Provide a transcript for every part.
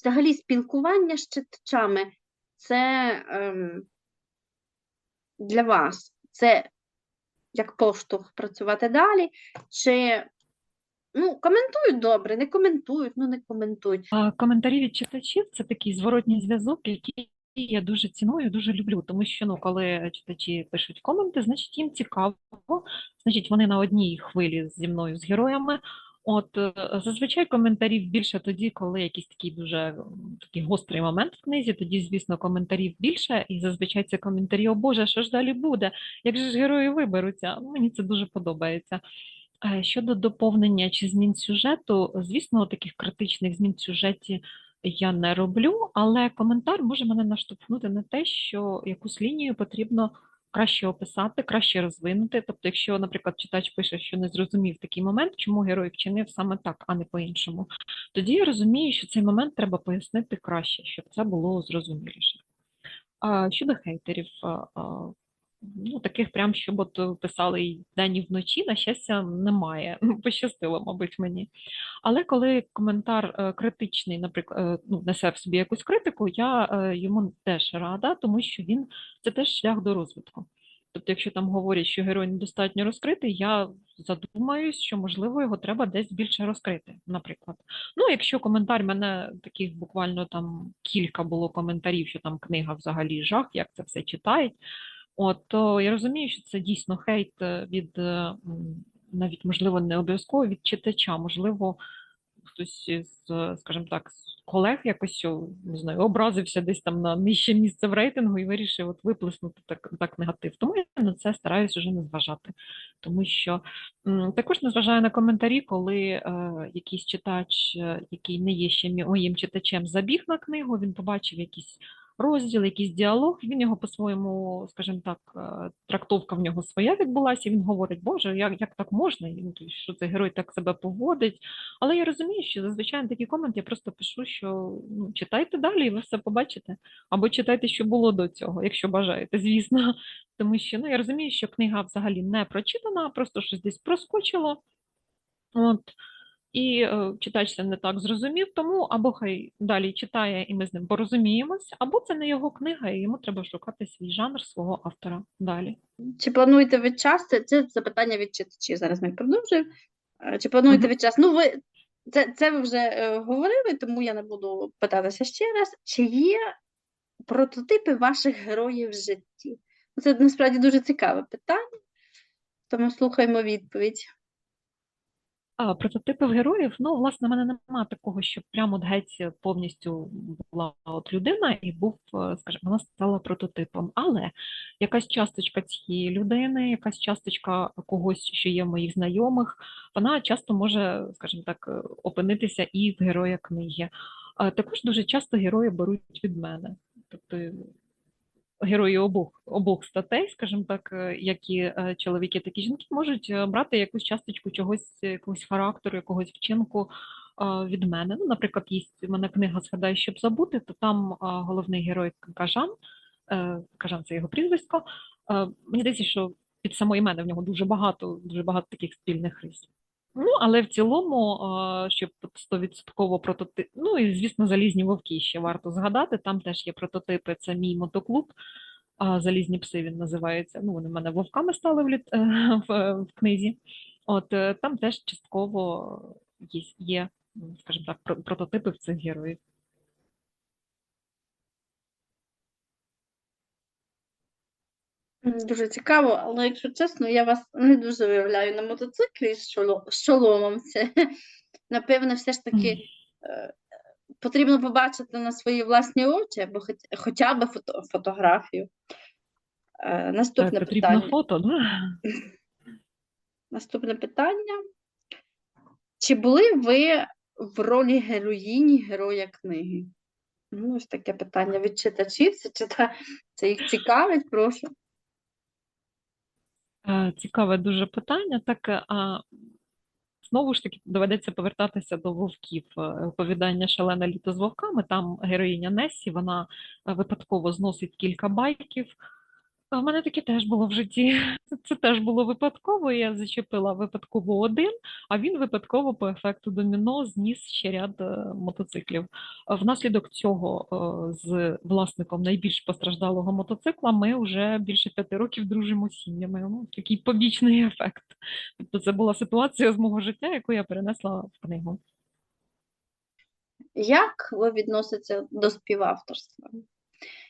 взагалі спілкування з читачами це ем, для вас це як поштовх працювати далі, чи ну, коментують добре, не коментують, ну не коментують. Коментарі від читачів це такий зворотній зв'язок, який я дуже ціную, дуже люблю, тому що ну, коли читачі пишуть коменти, значить їм цікаво, значить вони на одній хвилі зі мною, з героями. От е, зазвичай коментарів більше тоді, коли якийсь такий дуже такий гострий момент в книзі, тоді, звісно, коментарів більше, і зазвичай це коментарі, о Боже, що ж далі буде? Як же ж герої виберуться? Мені це дуже подобається. Е, Щодо доповнення чи змін сюжету, звісно, таких критичних змін в сюжеті я не роблю, але коментар може мене наштовхнути на те, що якусь лінію потрібно краще описати, краще розвинути. Тобто, якщо, наприклад, читач пише, що не зрозумів такий момент, чому герой вчинив саме так, а не по-іншому, тоді я розумію, що цей момент треба пояснити краще, щоб це було зрозуміліше. Щодо хейтерів, ну таких прям, щоб от е, писали і вдень і вночі, на щастя, немає. Пощастило, мабуть, мені. Але коли коментар е, критичний, наприклад, е, ну, несе в собі якусь критику, я йому теж рада, тому що він це теж шлях до розвитку. Тобто, якщо там говорять, що герой недостатньо розкритий, я задумаюсь, що можливо його треба десь більше розкрити, наприклад. Ну, якщо коментар мене таких буквально там кілька було коментарів, що там книга взагалі жах, як це все читають. От то я розумію, що це дійсно хейт е, від е, навіть можливо не обов'язково від читача, можливо, хтось із, е, скажімо так, з колег якось не знаю, образився десь там на нижче місце в рейтингу і вирішив от виплеснути так, так негатив. Тому я на це стараюсь вже не зважати. Тому що також не зважаю на коментарі, коли е, якийсь читач, який не є ще моїм читачем, забіг на книгу, він побачив якісь розділ, якийсь діалог, він його по-своєму, скажімо так, е, трактовка в нього своя відбулася, і він говорить, Боже, як, як так можна? Ну, що цей герой так себе поводить. Але я розумію, що зазвичай на такий комент я просто пишу, що ну, читайте далі, і ви все побачите. Або читайте, що було до цього, якщо бажаєте, звісно. Тому що ну, я розумію, що книга взагалі не прочитана, просто щось десь проскочило. От. І е, читач це не так зрозумів, тому або хай далі читає, і ми з ним порозуміємось, або це не його книга, і йому треба шукати свій жанр свого автора далі. Чи плануєте ви час? Це, це запитання від читачів. Зараз ми продовжуємо. Е, Чи плануєте Мгм. ви час? Ну, ви це, це ви вже е, говорили, тому я не буду питатися ще раз. Чи є прототипи ваших героїв в житті? Це насправді дуже цікаве питання, тому слухаємо відповідь. Прототипів героїв, ну, власне, в мене немає такого, щоб прямо геть повністю була от людина і був, е, скажімо, вона стала прототипом. Але якась часточка цієї людини, якась часточка когось, що є моїх знайомих, вона часто може, скажімо так, е, опинитися і в героя книги. Також дуже часто герої беруть від мене. Тобто герої обох, обох статей, скажімо так, е, як і е, чоловіки, так і жінки, можуть е, брати якусь часточку чогось, якогось характеру, якогось вчинку від мене. Ну, наприклад, є в мене книга «Згадай, щоб забути, то там головний герой Кажан, Кажан це його прізвисько. Мені здається, що під самої мене в нього дуже багато, дуже багато таких спільних рис. Ну, але в цілому, щоб стовідсотково прототип, ну і звісно, залізні вовки ще варто згадати. Там теж є прототипи. Це мій мотоклуб. Залізні пси він називається. Ну, вони в мене вовками стали в, літ... в, книзі. От е, там теж частково є, скажімо так, про- прототипи в цих героїв. Дуже цікаво, але якщо чесно, я вас не дуже виявляю на мотоциклі з шоломом. Це, напевне, все ж таки е, потрібно побачити на свої власні очі, або хоч, хоча б фото, фотографію. Е, наступне потрібно питання. фото, да? Наступне питання. Чи були ви в ролі героїні героя книги? Ну, ось таке питання від читачів. Це. Це їх цікавить, прошу. Е, Цікаве дуже питання. Так, е, а знову ж таки доведеться повертатися до вовків. Е, Оповідання Шалене літо з вовками. Там героїня Несі, вона випадково зносить кілька байків. В мене таке теж було в житті. Це теж було випадково. Я зачепила випадково один, а він випадково по ефекту доміно зніс ще ряд е, мотоциклів. Внаслідок цього е, з власником найбільш постраждалого мотоцикла ми вже більше п'яти років дружимо сім'ями. Ну, такий побічний ефект. Тобто це була ситуація з мого життя, яку я перенесла в книгу. Як ви відноситеся до співавторства?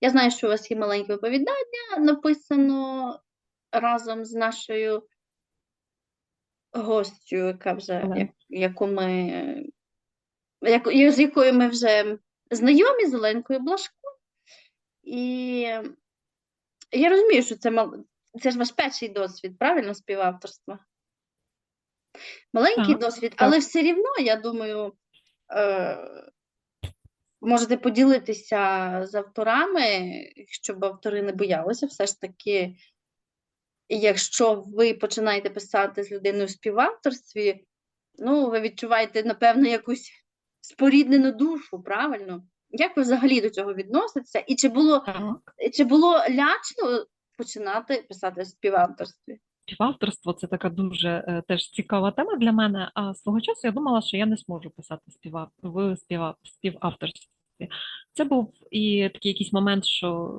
Я знаю, що у вас є маленьке оповідання, написано разом з нашою гостю, яка вже, яку ми, як, з якою ми вже знайомі, з Оленкою Блашко. І я розумію, що це, мал- це ж ваш перший досвід, правильно, співавторства? Маленький Так, досвід, так. але все рівно, я думаю, е, можете поділитися з авторами, щоб автори не боялися, все ж таки, якщо ви починаєте писати з людиною в співавторстві, ну, ви відчуваєте, напевно, якусь споріднену душу, правильно? Як ви взагалі до цього відноситеся? І чи було, чи було лячно починати писати в співавторстві? Співавторство це така дуже е, теж цікава тема для мене. А свого часу я думала, що я не зможу писати співа в співа співавторстві. Це був і такий якийсь момент, що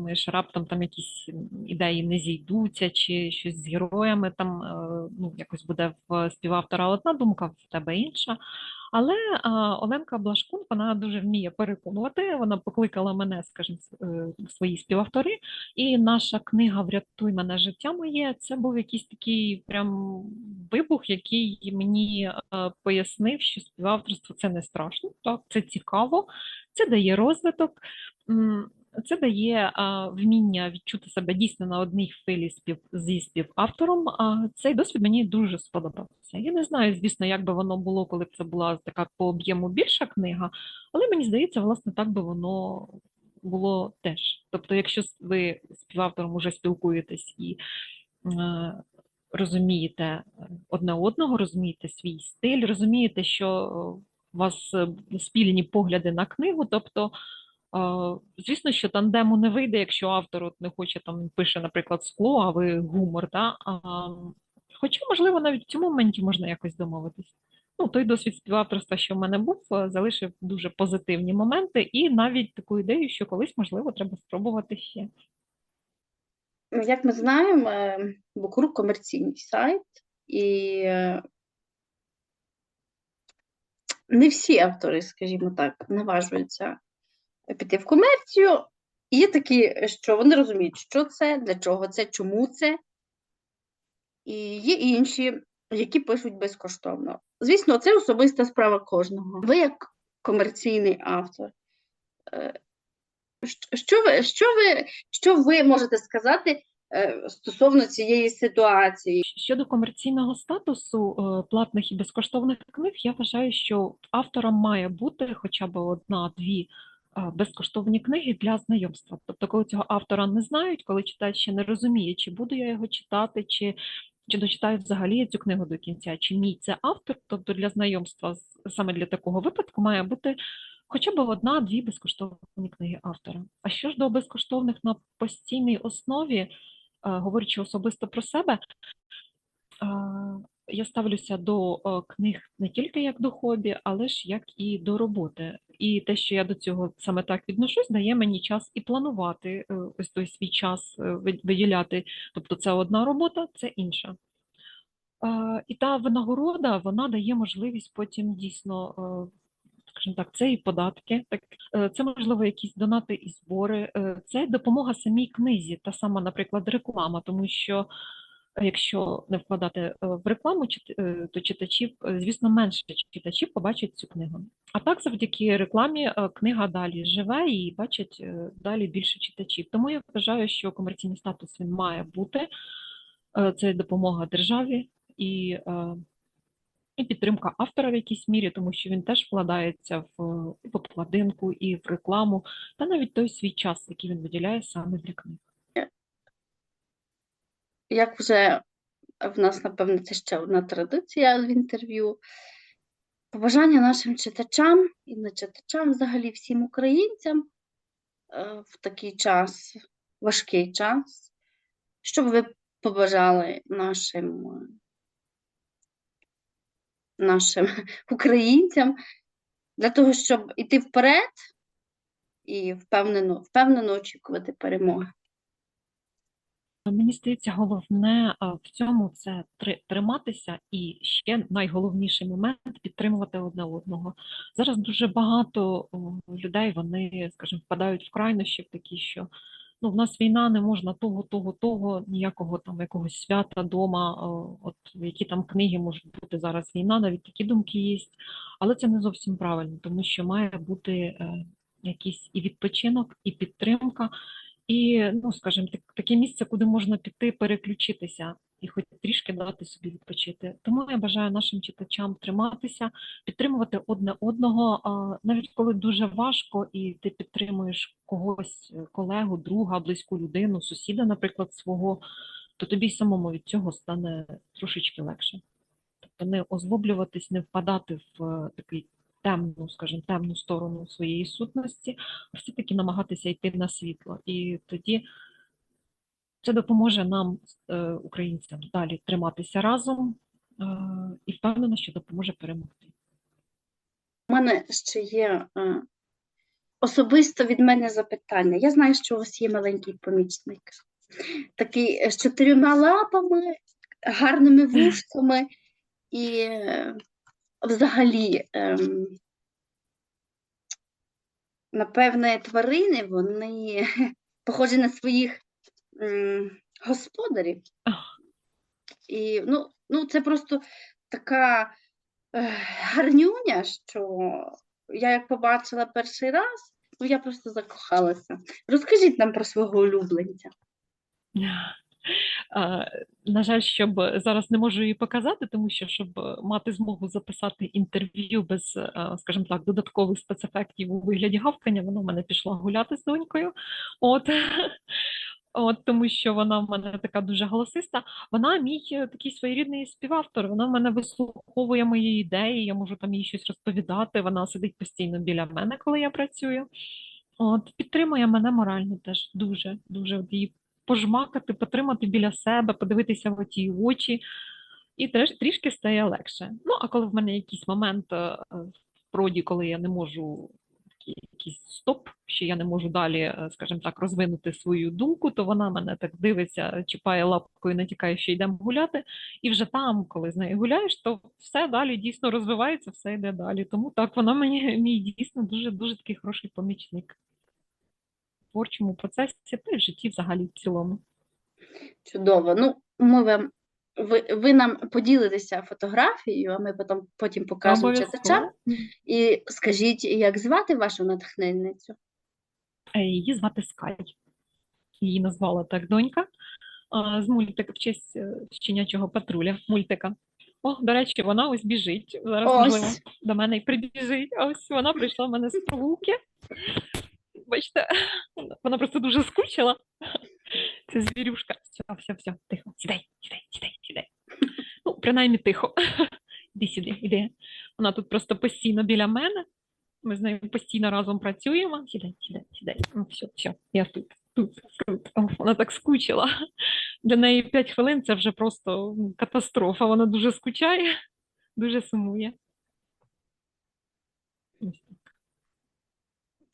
думаєш, раптом там якісь ідеї не зійдуться, чи щось з героями там е, ну, якось буде в співавтора одна думка, в тебе інша. Але а, Оленка Блашкун, вона дуже вміє переконувати. Вона покликала мене, скажімо, е, свої співавтори. І наша книга Врятуй мене життя моє. Це був якийсь такий прям вибух, який мені е, пояснив, що співавторство це не страшно, так, це цікаво, це дає розвиток. Це дає вміння відчути себе дійсно на одній хвилі спів, зі співавтором. А, цей досвід мені дуже сподобався. Я не знаю, звісно, як би воно було, коли б це була така по об'єму більша книга, але мені здається, власне, так би воно було теж. Тобто, якщо ви співавтором уже спілкуєтесь і е, розумієте е, одне одного, розумієте свій стиль, розумієте, що е, у вас спільні погляди на книгу, тобто. Е, Звісно, що тандему не вийде, якщо автор от не хоче там пише, наприклад, скло, а ви гумор. Да? А, хоча, можливо, навіть в цьому моменті можна якось домовитись. Ну, той досвід співавторства, що в мене був, е, залишив дуже позитивні моменти, і навіть таку ідею, що колись, можливо, треба спробувати ще. Ну, Як ми знаємо, е, Букрук комерційний сайт, і е, не всі автори, скажімо так, наважуються піти в комерцію. І Є такі, що вони розуміють, що це, для чого це, чому це. І є інші, які пишуть безкоштовно. Звісно, це особиста справа кожного. Ви як комерційний автор. е, Що ви, що ви, що ви можете сказати е, стосовно цієї ситуації? Щодо комерційного статусу е, платних і безкоштовних книг, я вважаю, що авторам має бути хоча б одна-дві безкоштовні книги для знайомства. Тобто, коли цього автора не знають, коли читач ще не розуміє, чи буду я його читати, чи, чи дочитаю взагалі цю книгу до кінця, чи мій це автор, тобто для знайомства саме для такого випадку має бути хоча б одна-дві безкоштовні книги автора. А що ж до безкоштовних на постійній основі, говорячи особисто про себе, Я ставлюся до книг не тільки як до хобі, але ж як і до роботи. І те, що я до цього саме так відношусь, дає мені час і планувати е, ось той свій час е, виділяти. Тобто це одна робота, це інша. І та винагорода вона дає можливість потім дійсно, е, скажімо так, це і податки, так це можливо якісь донати і збори, це допомога самій книзі, та сама, наприклад, реклама, тому що. Якщо не вкладати е, в рекламу, е, то читачів, е, звісно, менше читачів побачать цю книгу. А так, завдяки рекламі, книга далі живе і бачать е, далі більше читачів. Тому я вважаю, що комерційний статус він має бути. Це допомога державі і, і підтримка автора в якійсь мірі, тому що він теж вкладається в, в обкладинку, і в рекламу, та навіть той свій час, який він виділяє саме для книг. Як вже в нас, напевно, це ще одна традиція в інтерв'ю. Побажання нашим читачам і не читачам, взагалі всім українцям е, в такий час, важкий час, що б ви побажали нашим, нашим українцям для того, щоб іти вперед і впевнено, впевнено очікувати перемоги? Мені здається, головне в цьому це триматися і ще найголовніший момент підтримувати одне одного. Зараз дуже багато людей, вони, скажімо, впадають в крайнощі такі, що ну, в нас війна, не можна того, того, того, ніякого там якогось свята дома, от які там книги можуть бути зараз війна, навіть такі думки є. Але це не зовсім правильно, тому що має бути е, якийсь і відпочинок, і підтримка. І, ну, скажімо, так, таке місце, куди можна піти, переключитися і хоч трішки дати собі відпочити. Тому я бажаю нашим читачам триматися, підтримувати одне одного, навіть коли дуже важко, і ти підтримуєш когось, колегу, друга, близьку людину, сусіда, наприклад, свого, то тобі й самому від цього стане трошечки легше. Тобто не озлоблюватись, не впадати в е, такий темну, скажімо, темну сторону своєї сутності, все-таки намагатися йти на світло. І тоді це допоможе нам, е, українцям, далі триматися разом е, і впевнена, що допоможе перемогти. У мене ще є е, особисто від мене запитання. Я знаю, що у вас є маленький помічник, такий з чотирма лапами, гарними вушками і взагалі, ем, напевне, тварини, вони похожі на своїх м, господарів. І ну, ну, це просто така е, гарнюня, що я як побачила перший раз, ну я просто закохалася. Розкажіть нам про свого улюбленця. Е, На жаль, щоб зараз не можу її показати, тому що щоб мати змогу записати інтерв'ю без, е, скажімо так, додаткових спецефектів у вигляді гавкання, вона в мене пішла гуляти з донькою. От. От тому що вона в мене така дуже голосиста. Вона мій е, такий своєрідний співавтор. Вона в мене вислуховує мої ідеї. Я можу там їй щось розповідати. Вона сидить постійно біля мене, коли я працюю. От підтримує мене морально теж дуже, дуже От її пожмакати, потримати біля себе, подивитися в ті очі, і трішки стає легше. Ну, а коли в мене якийсь момент е, в проді, коли я не можу якийсь стоп, що я не можу далі, е, скажімо так, розвинути свою думку, то вона мене так дивиться, чіпає лапкою, натякає, що йдемо гуляти. І вже там, коли з нею гуляєш, то все далі дійсно розвивається, все йде далі. Тому так, вона мені мій дійсно дуже дуже такий хороший помічник творчому процесі та й в житті взагалі в цілому. Чудово. Ну, ми вам, ви, ви нам поділитеся фотографією, а ми потім, потім покажемо читачам. І скажіть, як звати вашу натхненницю? Е, Її звати Скай. Її назвала так донька з мультика в честь е, щенячого патруля мультика. О, до речі, вона ось біжить. Зараз, можливо, до мене і прибіжить. Ось вона прийшла в мене з прогулки. Бачите, вона просто дуже скучила. Це звірюшка. Все, все, все, тихо. Сідай, сідай, сідай, сідай. Ну, принаймні тихо. Іди сюди, іди. Вона тут просто постійно біля мене. Ми з нею постійно разом працюємо. Сідай, сідай, сідай. Ну, все, все, я тут, тут, тут. О, вона так скучила. Для неї 5 хвилин це вже просто ну, катастрофа. Вона дуже скучає, дуже сумує. Ось так.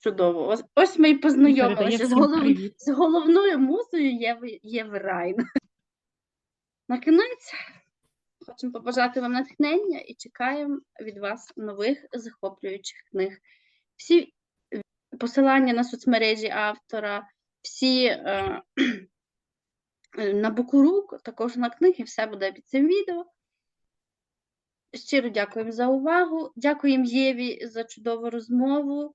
Чудово. Ось, ось ми і познайомилися з, голов... з головною музою Єви, Єви Райн. На кінець хочемо побажати вам натхнення і чекаємо від вас нових захоплюючих книг. Всі посилання на соцмережі автора, всі е, на Букурук, також на книги, все буде під цим відео. Щиро дякуємо за увагу. Дякуємо Єві за чудову розмову